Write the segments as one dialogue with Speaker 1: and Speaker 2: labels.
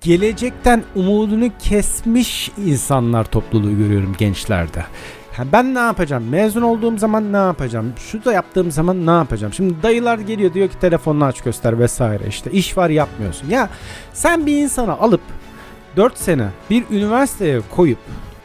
Speaker 1: gelecekten umudunu kesmiş insanlar topluluğu görüyorum gençlerde. Ben ne yapacağım? Mezun olduğum zaman ne yapacağım? Şu da yaptığım zaman ne yapacağım? Şimdi dayılar geliyor diyor ki telefonunu aç göster vesaire işte iş var yapmıyorsun. Ya sen bir insana alıp 4 sene bir üniversiteye koyup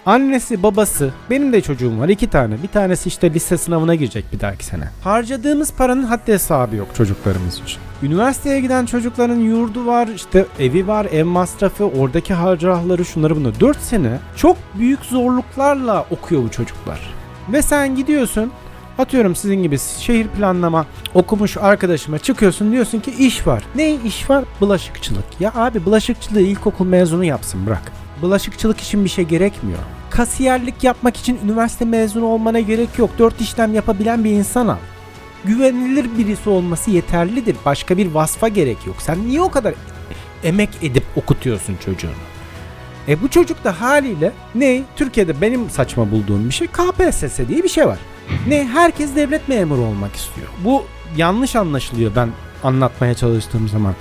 Speaker 1: annesi babası benim de çocuğum var iki tane bir tanesi işte lise sınavına girecek bir dahaki sene. Harcadığımız paranın haddi hesabı yok çocuklarımız için. Üniversiteye giden çocukların yurdu var işte evi var ev masrafı oradaki harcahları şunları bunları 4 sene çok büyük zorluklarla okuyor bu çocuklar. Ve sen gidiyorsun Atıyorum sizin gibi şehir planlama okumuş arkadaşıma çıkıyorsun diyorsun ki iş var. Ne iş var? Bulaşıkçılık. Ya abi bulaşıkçılığı ilkokul mezunu yapsın bırak. Bulaşıkçılık için bir şey gerekmiyor. Kasiyerlik yapmak için üniversite mezunu olmana gerek yok. Dört işlem yapabilen bir insan al. Güvenilir birisi olması yeterlidir. Başka bir vasfa gerek yok. Sen niye o kadar emek edip okutuyorsun çocuğunu? E bu çocuk da haliyle ne? Türkiye'de benim saçma bulduğum bir şey KPSS diye bir şey var. Ne? Herkes devlet memuru olmak istiyor. Bu yanlış anlaşılıyor ben anlatmaya çalıştığım zaman.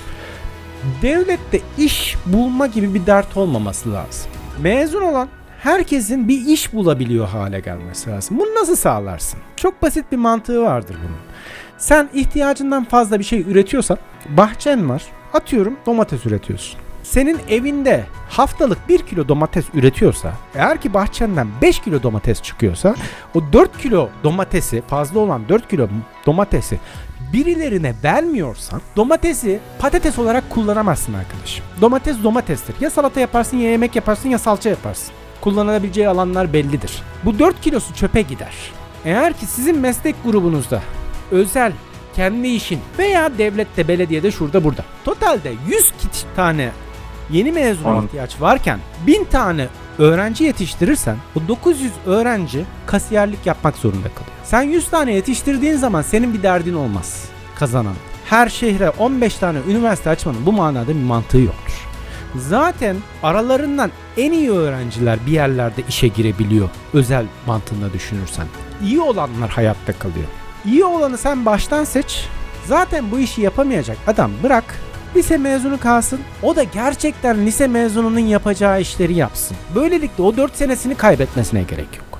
Speaker 1: Devlette iş bulma gibi bir dert olmaması lazım. Mezun olan herkesin bir iş bulabiliyor hale gelmesi lazım. Bunu nasıl sağlarsın? Çok basit bir mantığı vardır bunun. Sen ihtiyacından fazla bir şey üretiyorsan, bahçen var, atıyorum domates üretiyorsun. Senin evinde haftalık 1 kilo domates üretiyorsa, eğer ki bahçenden 5 kilo domates çıkıyorsa, o 4 kilo domatesi, fazla olan 4 kilo domatesi birilerine vermiyorsan domatesi patates olarak kullanamazsın arkadaşım. Domates domatestir. Ya salata yaparsın ya yemek yaparsın ya salça yaparsın. Kullanılabileceği alanlar bellidir. Bu 4 kilosu çöpe gider. Eğer ki sizin meslek grubunuzda özel kendi işin veya devlette belediyede şurada burada. Totalde 100 kit tane yeni mezun ihtiyaç varken 1000 tane öğrenci yetiştirirsen bu 900 öğrenci kasiyerlik yapmak zorunda kalıyor. Sen 100 tane yetiştirdiğin zaman senin bir derdin olmaz kazanan. Her şehre 15 tane üniversite açmanın bu manada bir mantığı yoktur. Zaten aralarından en iyi öğrenciler bir yerlerde işe girebiliyor özel mantığında düşünürsen. İyi olanlar hayatta kalıyor. İyi olanı sen baştan seç. Zaten bu işi yapamayacak adam bırak. Lise mezunu kalsın. O da gerçekten lise mezununun yapacağı işleri yapsın. Böylelikle o 4 senesini kaybetmesine gerek yok.